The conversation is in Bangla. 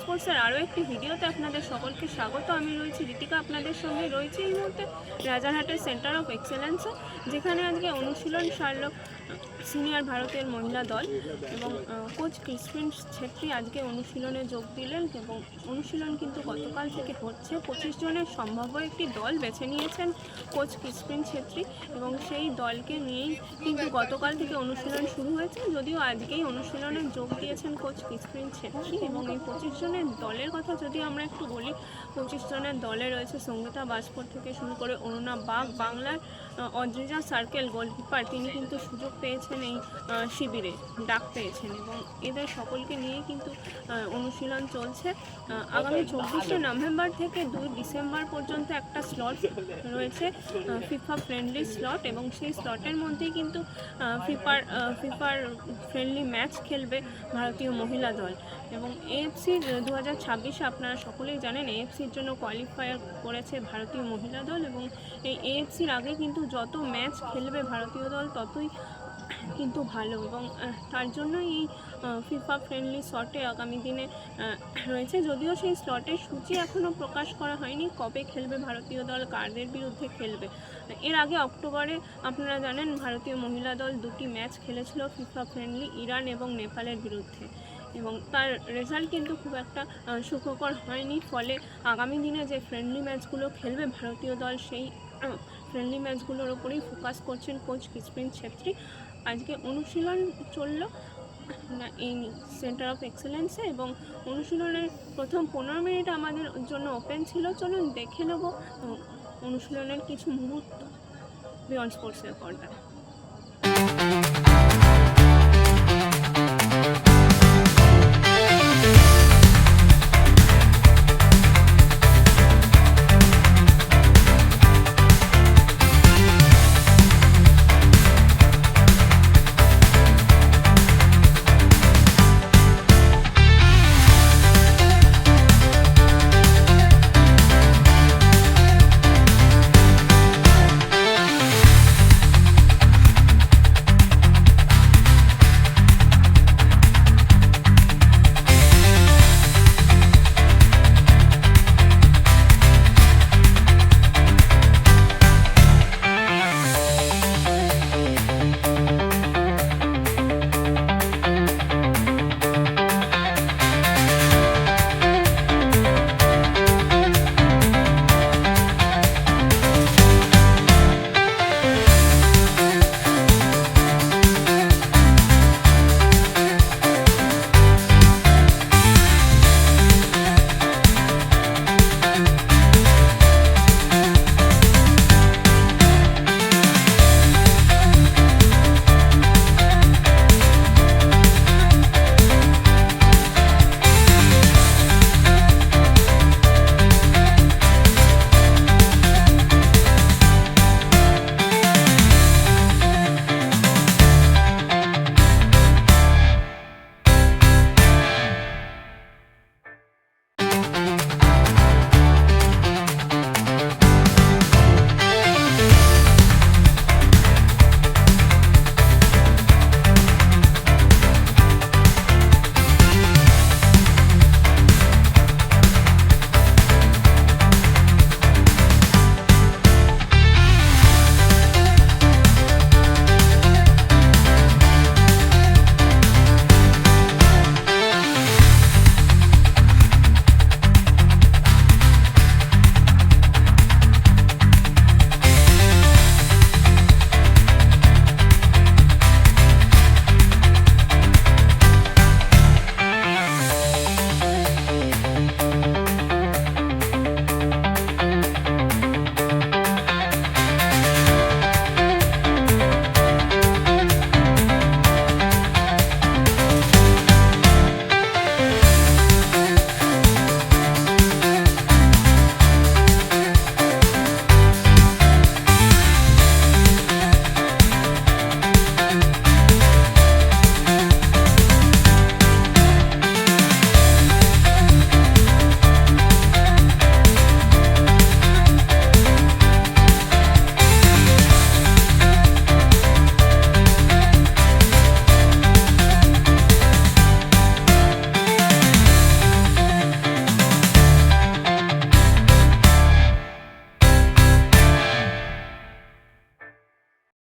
স্পোর্টসের আরও একটি ভিডিওতে আপনাদের সকলকে স্বাগত। আমি রয়েছি রীতিকা, আপনাদের সঙ্গে রয়েছে এই মুহূর্তে রাজারহাটের সেন্টার অফ এক্সেলেন্সে যেখানে আজকে অনুশীলন সারল সিনিয়র ভারতের মহিলা দল এবং কোচ ক্রিসপিন ছেত্রী আজকে অনুশীলনে যোগ দিলেন এবং অনুশীলন কিন্তু গতকাল থেকে হচ্ছে। পঁচিশ জনের সম্ভাব্য একটি দল বেছে নিয়েছেন কোচ ক্রিসপিন ছেত্রী এবং সেই দলকে নিয়েই কিন্তু গতকাল থেকে অনুশীলন শুরু হয়েছে। যদিও আজকেই অনুশীলনে যোগ দিয়েছেন কোচ ক্রিসপিন ছেত্রী এবং এই পঁচিশ জনের দলের কথা যদি আমরা একটু বলি পঁচিশ জনের দলে রয়েছে সঙ্গীতা বাজপুর থেকে শুরু করে অরুণা বাগ বাংলার আহ, অদ্রিজা সার্কেল গোলকিপার তিনি কিন্তু সুযোগ পেয়েছেন এই শিবিরে ডাক পেয়েছেন এবং এদের সকলকে নিয়ে কিন্তু অনুশীলন চলছে। আগামী চব্বিশে নভেম্বর থেকে দুই ডিসেম্বর পর্যন্ত একটা স্লট রয়েছে ফিফা ফ্রেন্ডলি স্লট এবং সেই স্লটের মধ্যেই কিন্তু ফিফার ফিফার ফ্রেন্ডলি ম্যাচ খেলবে ভারতীয় মহিলা দল। এবং এএফসি দু হাজার ছাব্বিশে আপনারা সকলেই জানেন এএফসির জন্য কোয়ালিফায়ার করেছে ভারতীয় মহিলা দল এবং এই এএফসির আগে কিন্তু যত ম্যাচ খেলবে ভারতীয় দল ততই কিন্তু ভালো এবং তার জন্যই এই ফিফা ফ্রেন্ডলি শটে আগামী দিনে রয়েছে। যদিও সেই স্লটের সূচি এখনও প্রকাশ করা হয়নি, কবে খেলবে ভারতীয় দল কারদের বিরুদ্ধে খেলবে? এর আগে অক্টোবরে আপনারা জানেন ভারতীয় মহিলা দল দুটি ম্যাচ খেলেছিল ফিফা ফ্রেন্ডলি ইরান এবং নেপালের বিরুদ্ধে। এবং তার রেজাল্ট কিন্তু খুব একটা সুখকর হয়নি। ফলে আগামী দিনে যে ফ্রেন্ডলি ম্যাচগুলো খেলবে ভারতীয় দল, সেই ফ্রেন্ডলি ম্যাচগুলোর ওপরেই ফোকাস করছেন কোচ ক্রিসপিন ছেত্রী। আজকে অনুশীলন চলল এই সেন্টার অফ এক্সেলেন্সে এবং অনুশীলনের প্রথম পনেরো মিনিট আমাদের জন্য ওপেন ছিল। চলুন দেখে নেব অনুশীলনের কিছু মুহূর্ত বিয়ন্ড স্পোর্টসের পর্দায়।